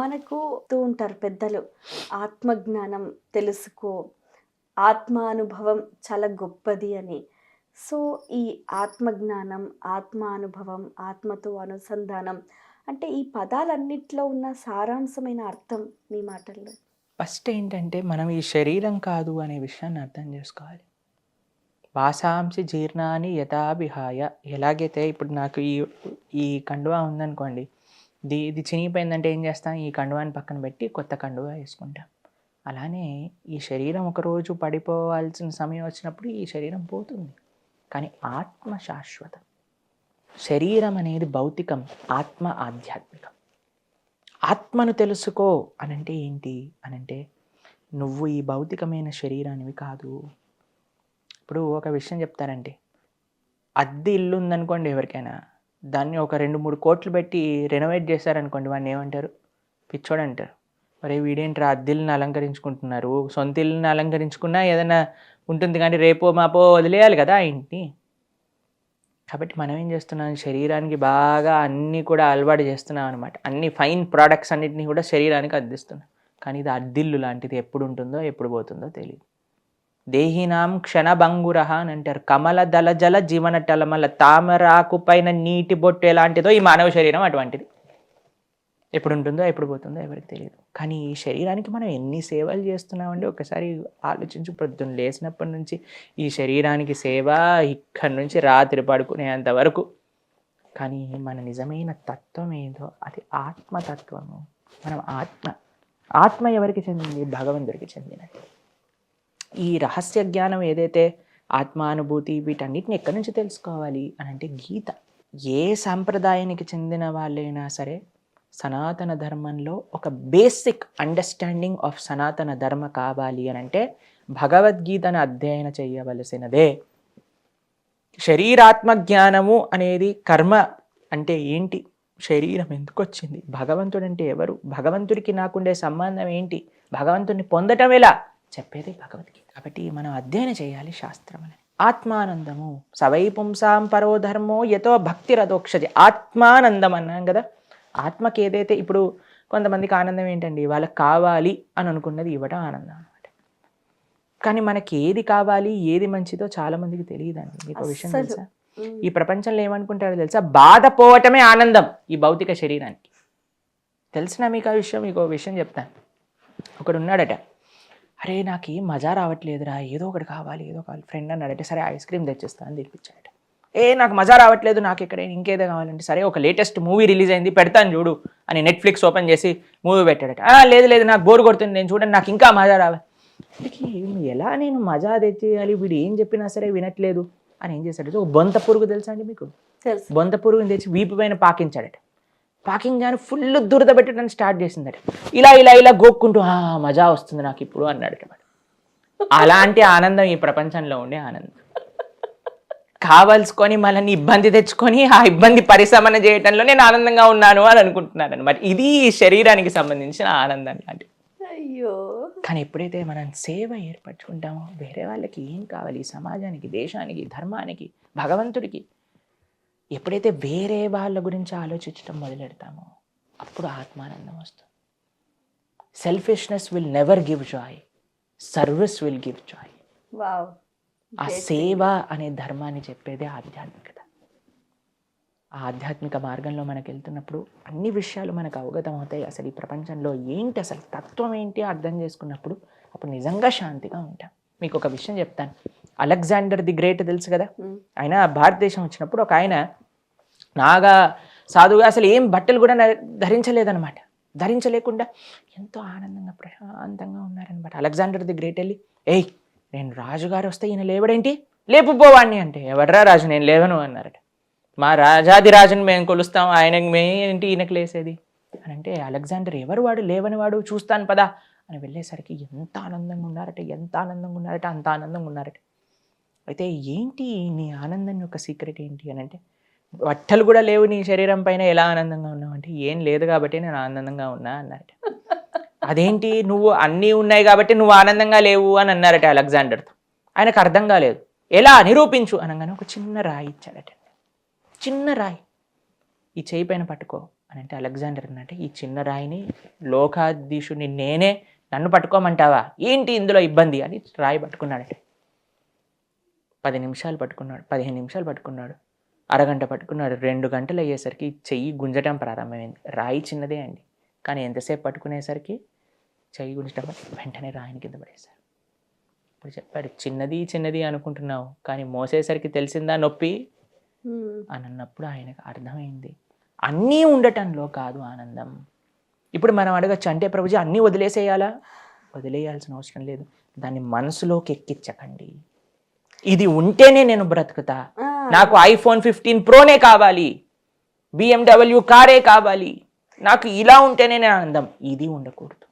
మనకు ఉంటారు పెద్దలు ఆత్మజ్ఞానం తెలుసుకో ఆత్మానుభవం చాలా గొప్పది అని. సో ఈ ఆత్మజ్ఞానం ఆత్మానుభవం ఆత్మతో అనుసంధానం అంటే ఈ పదాలన్నిట్లో ఉన్న సారాంశమైన అర్థం మీ మాటల్లో. ఫస్ట్ ఏంటంటే మనం ఈ శరీరం కాదు అనే విషయాన్ని అర్థం చేసుకోవాలి. వాసాంసి జీర్ణాన్ని యథాభిహాయ. ఎలాగైతే ఇప్పుడు నాకు ఈ ఈ కండువా ఉందనుకోండి ఇది ఇది చినిగిపోయిందంటే ఏం చేస్తాం? ఈ కండువాని పక్కన పెట్టి కొత్త కండువా వేసుకుంటాం. అలానే ఈ శరీరం ఒకరోజు పడిపోవాల్సిన సమయం వచ్చినప్పుడు ఈ శరీరం పోతుంది. కానీ ఆత్మ శాశ్వతం. శరీరం అనేది భౌతికం ఆత్మ ఆధ్యాత్మికం. ఆత్మను తెలుసుకో అనంటే ఏంటి? అనంటే నువ్వు ఈ భౌతికమైన శరీరానివి కాదు. ఇప్పుడు ఒక విషయం చెప్తారంటే అద్దె ఇల్లు ఉందనుకోండి ఎవరికైనా. దాన్ని ఒక రెండు మూడు కోట్లు పెట్టి రెనోవేట్ చేశారనుకోండి వాడిని ఏమంటారు? పిచ్చోడు అంటారు మరి వీడేంట్రా అద్దెల్ని అలంకరించుకుంటున్నారు? సొంత ఇల్లుని అలంకరించుకున్నా ఏదైనా ఉంటుంది కానీ రేపో మాపో వదిలేయాలి కదా ఆ ఇంటిని. కాబట్టి మనం ఏం చేస్తున్నాం? శరీరానికి బాగా అన్నీ కూడా అలవాటు చేస్తున్నాం అనమాట అన్ని ఫైన్ ప్రోడక్ట్స్ అన్నిటిని కూడా శరీరానికి అందిస్తున్నాం. కానీ ఇది అద్దిల్లు లాంటిది ఎప్పుడు ఉంటుందో ఎప్పుడు పోతుందో తెలియదు దేహినాం క్షణభంగుర అని అంటారు. కమల దళ జల జీవన టలమల తామరాకు పైన నీటి బొట్టు ఎలాంటిదో ఈ మానవ శరీరం అటువంటిది. ఎప్పుడు ఉంటుందో ఎప్పుడు పోతుందో ఎవరికి తెలియదు కానీ ఈ శరీరానికి మనం ఎన్ని సేవలు చేస్తున్నామండి? ఒకసారి ఆలోచించు పొద్దున్న లేచినప్పటి నుంచి ఈ శరీరానికి సేవ ఇక్కడి నుంచి రాత్రి పడుకునేంత వరకు. కానీ మన నిజమైన తత్వం ఏదో అది ఆత్మతత్వము. మనం ఆత్మ ఆత్మ ఎవరికి చెందింది? భగవంతుడికి చెందినది ఈ రహస్య జ్ఞానం ఏదైతే ఆత్మానుభూతి వీటన్నిటిని ఎక్కడి నుంచి తెలుసుకోవాలి అని అంటే గీత. ఏ సాంప్రదాయానికి చెందిన వాళ్ళైనా సరే సనాతన ధర్మంలో ఒక బేసిక్ అండర్స్టాండింగ్ ఆఫ్ సనాతన ధర్మ కావాలి అని అంటే భగవద్గీతను అధ్యయన చేయవలసినదే. శరీరాత్మ జ్ఞానము అనేది కర్మ అంటే ఏంటి? శరీరం ఎందుకు వచ్చింది? భగవంతుడు అంటే ఎవరు? భగవంతుడికి నాకుండే సంబంధం ఏంటి? భగవంతుడిని పొందటం ఎలా? చెప్పేది భగవద్గీత. కాబట్టి మనం అధ్యయనం చేయాలి శాస్త్రం అని ఆత్మానందము. సవై పుంసాం పరో ధర్మో యతో భక్తి రథోక్షతి ఆత్మానందం అన్నాం కదా. ఆత్మకి ఏదైతే ఇప్పుడు కొంతమందికి ఆనందం ఏంటండి? వాళ్ళకి కావాలి అని అనుకున్నది ఇవ్వడం ఆనందం అనమాట కానీ మనకి ఏది కావాలి ఏది మంచిదో చాలా మందికి తెలియదండి. మీకు ఒక విషయం. తెలుసా? ఈ ప్రపంచంలో ఏమనుకుంటారో తెలుసా? బాధపోవటమే ఆనందం ఈ భౌతిక శరీరానికి. తెలిసిన మీకు ఆ విషయం? మీకు విషయం చెప్తాను. ఒకడు ఉన్నాడట అరే నాకు ఏం మజా రావట్లేదురా ఏదో ఒకటి కావాలి ఏదో కావాలి. ఫ్రెండ్ అన్నాడట సరే ఐస్ క్రీమ్ తెచ్చిస్తా అని తెప్పించాడట ఏ నాకు మజా రావట్లేదు నాకు ఇక్కడ ఇంకేదో కావాలంటే సరే ఒక లేటెస్ట్ మూవీ రిలీజ్ అయింది పెడతాను చూడు అని నెట్ఫ్లిక్స్ ఓపెన్ చేసి మూవీ పెట్టాడట. "ఆ, లేదు లేదు నాకు బోర్ కొడుతుంది నేను చూడండి నాకు ఇంకా మజా రావాలి ఎలా నేను మజా తెచ్చేయాలి? వీడు ఏం చెప్పినా సరే వినట్లేదు అని ఏం చేశాడు ఒక బొంత పురుగు తెలుసా అండి మీకు? బొంత పురుగుని తెచ్చి వీపు పైన పాకించాడట. పాకించాను ఫుల్ దురద పెట్టడం స్టార్ట్ చేసిందట. ఇలా ఇలా ఇలా గోక్కుంటూ "ఆ, మజా వస్తుంది నాకు ఇప్పుడు అన్నాడట. అలాంటి ఆనందం ఈ ప్రపంచంలో ఉండే ఆనందం. కావలసుకొని మనల్ని ఇబ్బంది తెచ్చుకొని ఆ ఇబ్బంది పరిశమన చేయటంలో నేను ఆనందంగా ఉన్నాను అని అనుకుంటున్నాను అనమాట ఇది శరీరానికి సంబంధించిన ఆనందం లాంటిది. అయ్యో. కానీ ఎప్పుడైతే మనం సేవ ఏర్పరచుకుంటామో వేరే వాళ్ళకి ఏం కావాలి? సమాజానికి దేశానికి ధర్మానికి భగవంతుడికి ఎప్పుడైతే వేరే వాళ్ళ గురించి ఆలోచించడం మొదలెడతామో అప్పుడు ఆత్మానందం వస్తుంది. Selfishness will never give joy service will give joy wow ఆ సేవ అనే ధర్మాన్ని చెప్పేదే ఆధ్యాత్మికత. ఆ ఆధ్యాత్మిక మార్గంలో మనకు వెళ్తున్నప్పుడు అన్ని విషయాలు మనకు అవగతం అవుతాయి అసలు ఈ ప్రపంచంలో ఏంటి అసలు తత్వం ఏంటి అర్థం చేసుకున్నప్పుడు అప్పుడు నిజంగా శాంతిగా ఉంటాం. మీకు ఒక విషయం చెప్తాను. అలెగ్జాండర్ ది గ్రేట్ తెలుసు కదా? మ్మ్. ఆయన భారతదేశం వచ్చినప్పుడు ఒక ఆయన నాగా సాధువుగా అసలు ఏం బట్టలు కూడా ధరించలేదనమాట ధరించలేదన్నమాట. ధరించలేకుండా ఎంతో ఆనందంగా ప్రశాంతంగా ఉన్నారనమాట అలెగ్జాండర్ ది గ్రేట్ వెళ్ళి ఏయ్ నేను రాజుగారు వస్తే ఈయన లేవడేంటి? లేపుపోవాడిని అంటే ఎవడరా రాజు నేను లేవను అన్నారట. మా రాజాది రాజుని మేము కొలుస్తాం ఆయనకి మేంటి ఈయనకి లేసేది? అని అంటే అలెగ్జాండర్ ఎవరు వాడు? లేవని వాడు చూస్తాను పదా అని వెళ్ళేసరికి ఎంత ఆనందంగా ఉన్నారట ఎంత ఆనందంగా ఉన్నారట అంత ఆనందంగా ఉన్నారట. అయితే ఏంటి నీ ఆనందం యొక్క సీక్రెట్ ఏంటి అని అంటే బట్టలు కూడా లేవు నీ శరీరం పైన ఎలా ఆనందంగా ఉన్నావు అంటే ఏం లేదు కాబట్టి నేను ఆనందంగా ఉన్నా అన్నారట. అదేంటి? నువ్వు అన్నీ ఉన్నాయి కాబట్టి నువ్వు ఆనందంగా లేవు అని అన్నారట అలెగ్జాండర్తో. ఆయనకు అర్థం కాలేదు. ఎలా? నిరూపించు అనగానే ఒక చిన్న రాయి ఇచ్చాడట. చిన్న రాయి. ఈ చేయి పైన పట్టుకో అని అంటే అలెగ్జాండర్ అన్నట్టు ఈ చిన్న రాయిని లోకాధీశుని నేనే నన్ను పట్టుకోమంటావా? ఏంటి ఇందులో ఇబ్బంది? అని రాయి పట్టుకున్నాడట. పది నిమిషాలు పట్టుకున్నాడు. పదిహేను నిమిషాలు పట్టుకున్నాడు. అరగంట పట్టుకున్నాడు. రెండు గంటలు అయ్యేసరికి చెయ్యి గుంజటం ప్రారంభమైంది. రాయి చిన్నదే అండి. కానీ ఎంతసేపు పట్టుకునేసరికి చెయ్యి గుంజటం వెంటనే రాయిని కింద పడేశారు. ఇప్పుడు చెప్పాడు చిన్నది చిన్నది అనుకుంటున్నావు కానీ మోసేసరికి తెలిసిందా నొప్పి? అని అన్నప్పుడు ఆయనకు అర్థమైంది. అన్నీ ఉండటంలో కాదు ఆనందం. ఇప్పుడు మనం అడగచ్చు అంటే ప్రభుజీ అన్నీ వదిలేసేయాలా? వదిలేయాల్సిన అవసరం లేదు. దాన్ని మనసులోకి ఎక్కించకండి. ఇది ఉంటేనే నేను బ్రతుకుతా. నాకు ఐఫోన్ ఫిఫ్టీన్ ప్రోనే కావాలి. బిఎండబ్ల్యూ కారే కావాలి. నాకు ఇలా ఉంటేనే ఆనందం ఇది ఉండకూడదు.